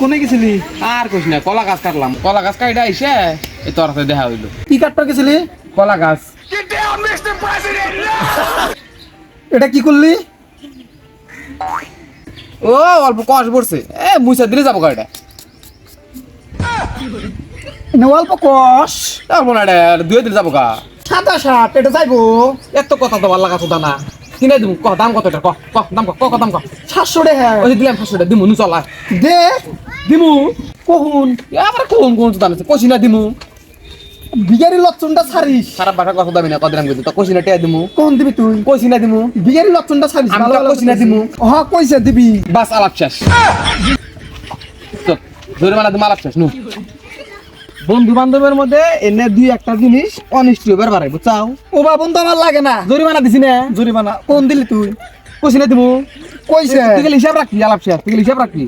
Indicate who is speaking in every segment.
Speaker 1: কোনে গেছিলি?
Speaker 2: আর কইস না কলা গাছ কাটলাম। কলা গাছ কাইটা আইসে এই তোর সাথে দেখা হইল।
Speaker 1: কি কাটতে গেছিলি?
Speaker 2: কলা গাছ।
Speaker 1: এটা কি করলি?
Speaker 2: ও অল্প কষ পড়ছে এ মুইসা দিলে যাব গাড়িটা
Speaker 1: না অল্প কষ।
Speaker 2: তারপর দুয়ে দিলে যাব গা
Speaker 1: সাদা সাপ এটা যাইবো।
Speaker 2: এত কথা তো ভালো লাগা তো দানা। কিনে দিব ক দাম কত এটা? ক ক দাম ক ক দাম ক।
Speaker 1: সাতশো রে হ্যাঁ।
Speaker 2: ওই দিলাম পাঁচশো টাকা দিমু নু চলা
Speaker 1: দে।
Speaker 2: দিমু।
Speaker 1: কহুন।
Speaker 2: আবার কোন কোন দাম আছে কষি না দিমু।
Speaker 1: বিগারি লক্ষণটা ছাড়িস।
Speaker 2: খারাপ বাসা কথা দাবি না কদিন কইতে তো কষি না টিয়া দিমু।
Speaker 1: কোন দিবি তুই?
Speaker 2: কষি না দিমু
Speaker 1: বিগারি লক্ষণটা
Speaker 2: আমি
Speaker 1: ভালো ভালো
Speaker 2: কইছি। না দিমু।
Speaker 1: হ কইছে দিবি।
Speaker 2: বাস আলাপ শেষ। ধরে মানা তুমি আলাপ শেষ নু বন্ধু বান্ধবের মধ্যে এনে দুই একটা জিনিস অনিষ্ট হবার পারে বুঝছাও
Speaker 1: ও বাবন তো আমার লাগে না।
Speaker 2: জরিমানা দিছি না।
Speaker 1: জরিমানা কোন দিলি তুই?
Speaker 2: কষি না দিমু।
Speaker 1: কইছে।
Speaker 2: তুই গেলে হিসাব রাখবি আলাপ শেষ তুই গেলে হিসাব রাখবি।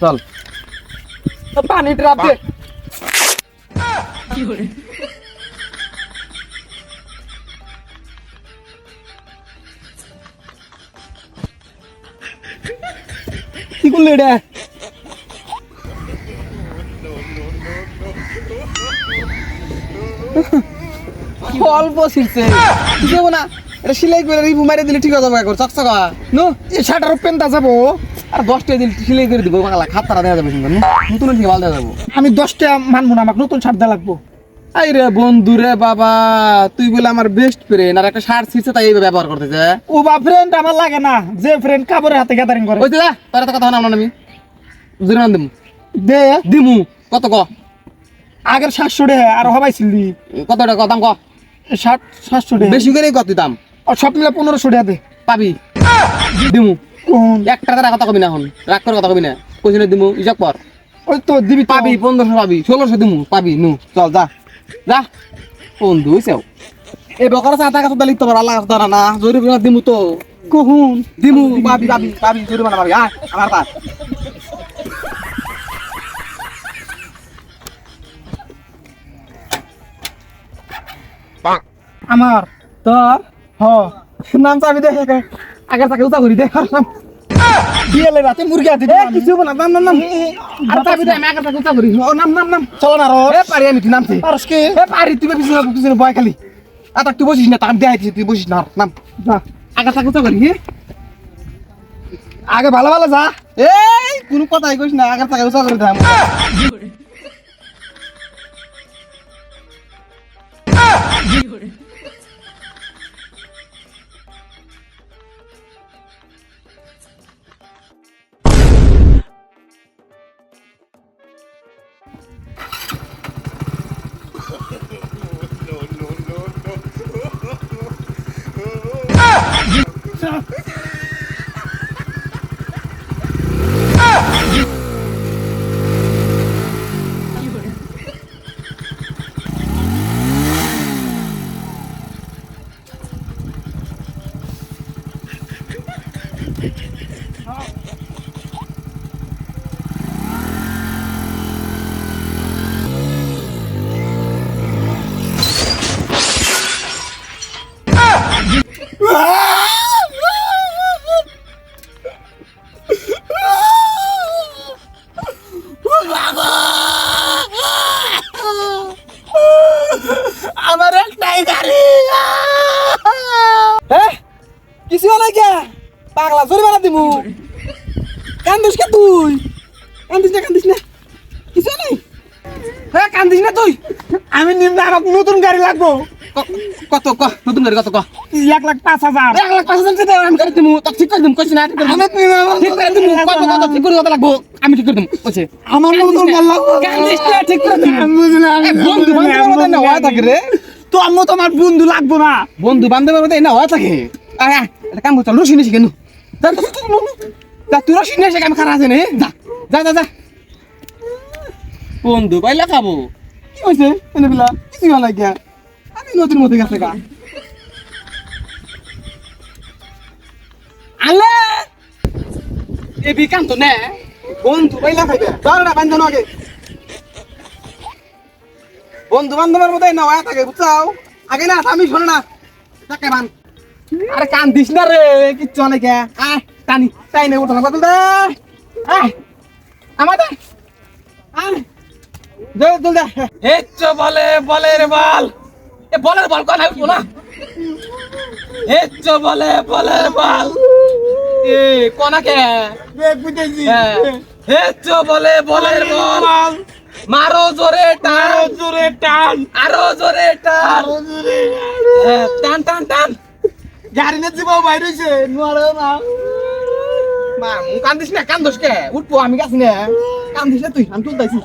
Speaker 2: চল।
Speaker 1: পানি ট্রাপ দে। কি করলি এটা?
Speaker 2: অল্প ছিড়ছে ঠিক না। এটা সিলাই করে রিপু মারি দিলে ঠিক আছে একবার চকচকা নো
Speaker 1: এই শাটার পেনটা যাব
Speaker 2: আর দশটা দিলে সিলাই করে দিব বাংলা খাতারা দেখা যাবে সুন্দর নতুন ঠিক ভালো দেখা যাব।
Speaker 1: আমি দশটা মানবো না আমাকে নতুন শার্ট দেওয়া লাগবো।
Speaker 2: আই রে বন্ধু রে বাবা তুই বলে আমার বেস্ট ফ্রেন্ড আর একটা শার্ট ছিড়ছে তাই এইভাবে ব্যবহার করতেছে
Speaker 1: ও বা ফ্রেন্ড আমার লাগে না যে ফ্রেন্ড কাপড়ের হাতে গ্যাদারিং করে।
Speaker 2: যা তোর কথা না আমি। জরিমান দিমু।
Speaker 1: দে।
Speaker 2: দিমু কত ক?
Speaker 1: আগের সাতশো রে আর হবাইছিলি।
Speaker 2: কত টাকা দাম ক?
Speaker 1: ষাট সাতশো রে
Speaker 2: বেশি করে কত দাম?
Speaker 1: আর সব মিলে পনেরোশো টাকা দে।
Speaker 2: পাবি? দিমু। একটা টাকা কথা কবি না এখন। রাগ করে কথা কবি না। কইছি দিমু ইজাক পর।
Speaker 1: ওই তো দিবি
Speaker 2: পাবি পনেরোশো পাবি ষোলোশো দিমু পাবি নু। চল যা। যা। বন্ধু হইছেও এই বকরা চা টাকা তো লিখতে পারো আল্লাহ কথা না। জরিমানা দিমু তো।
Speaker 1: কহুন
Speaker 2: দিমু পাবি পাবি পাবি জরিমানা পাবি। আয় আমার কাজ
Speaker 1: আমার
Speaker 2: তোর
Speaker 1: হ
Speaker 2: নাম চাবি দে আগের চাকে উচা করি দে নাম
Speaker 1: বিয়েলে রাতে মুরগি হাতে
Speaker 2: এ কিছু না নাম নাম নাম। আর চাবি দে আমি করি। ও নাম নাম নাম।
Speaker 1: চলো না রো
Speaker 2: এ পারি আমি তুই
Speaker 1: পারস কি?
Speaker 2: এ পারি তুই পিছনে পিছনে বয় খালি। আ তুই বসিস না তাম দেখাইছি তুই বসিস না নাম।
Speaker 1: যা।
Speaker 2: উচা করি হ্যাঁ
Speaker 1: আগে ভালো ভালো যা।
Speaker 2: এই কোনো কথাই কইস না আগের চাকে উচা করে দাম
Speaker 1: 얼굴. no, no, no, no. দিমু। কান্দিস কে তুই? কান্দিস না কান্দিস না। কিছু নাই।
Speaker 2: হ্যাঁ কান্দিস না তুই।
Speaker 1: আমি নিম্ন আমাকে নতুন গাড়ি লাগবো।
Speaker 2: কত ক? নতুন গাড়ি কত ক?
Speaker 1: এক লাখ পাঁচ হাজার।
Speaker 2: এক লাখ পাঁচ হাজার আমি গাড়ি দিমু তো ঠিক করে দিমু কইছি না ঠিক করে ঠিক করে দিমু কত কত ঠিক করে কত লাগবো? আমি ঠিক করে দিমু কইছে।
Speaker 1: আমার নতুন গাড়ি লাগবো।
Speaker 2: কান্দিস না ঠিক করে দিমু। বন্ধু বান্ধবের মধ্যে না। হয় থাকে রে।
Speaker 1: তো আমি তো আমার বন্ধু লাগবো না।
Speaker 2: বন্ধু বান্ধবের মধ্যে না হয় থাকে। আয় এটা কাম করছ রশি নিছি কেন এসে আমি খারাপ আছে নে যা যা যা যা। বন্ধু পাইলা খাব?
Speaker 1: কি হয়েছে এনে বিলা কিছু ভালো গিয়া আমি নতুন মধ্যে গেছে গা।
Speaker 2: আলে এ বিকাম তো নে। বন্ধু পাইলা খাইবে? বান্ধব আগে। বন্ধু বান্ধবের মধ্যে না থাকে বুঝছাও? আগে না আমি শোনো না। তাকে বান আরে কান দিস না রে কিচ্ছু অনেক আয় টানি তাই নে উঠো না বদল দে আয় আমার দে।
Speaker 1: আয় জল জল দে
Speaker 2: হেচ্ছ বলে বলের বল। এ বলের বল কোন উঠবো না। হেচ্ছ বলে বলের বল। এ কোনাকে
Speaker 1: বেগ বুঝেছি।
Speaker 2: হেচ্ছ বলে বলের বল। মারো জোরে টান।
Speaker 1: জোরে টান।
Speaker 2: আরও জোরে টান। হ্যাঁ, টান টান টান।
Speaker 1: গাড়ি না যাব বাইরে হইছে নোয়ারে না।
Speaker 2: মা মু কান্দিস না? কান্দোস কে? উঠবো আমি গাছ না? কান্দিস না তুই? আমি তুলতাইছি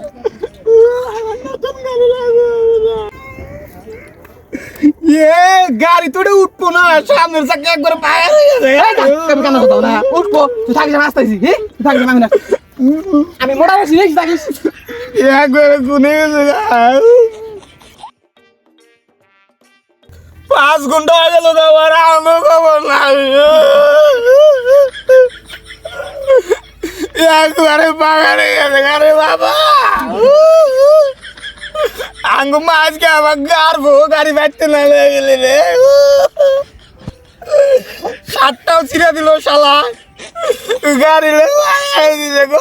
Speaker 1: এ গাড়ি তোড়ে উঠবো না সামনের চাকা একবার বাইরে হয়ে গেছে।
Speaker 2: আমি কান্না করতাম না উঠবো তুই থাকিস না আসতেছি হি? তুই থাকিস আমি না। আমি মোটা বেশি দেখছি থাকিস
Speaker 1: একবার গুনে গেছে পাঁচ ঘণ্টা হয়ে গেল আমার আমার খবর নাই। একবারে বাগানে গেছে, আরে বাবা। আঙ্গ মাঝকে আমার গাড়বো গাড়ি বাইতে না লেগে গেলে রে। সাতটাও ছিঁড়ে দিল শালা। গাড়ি লেগে গো।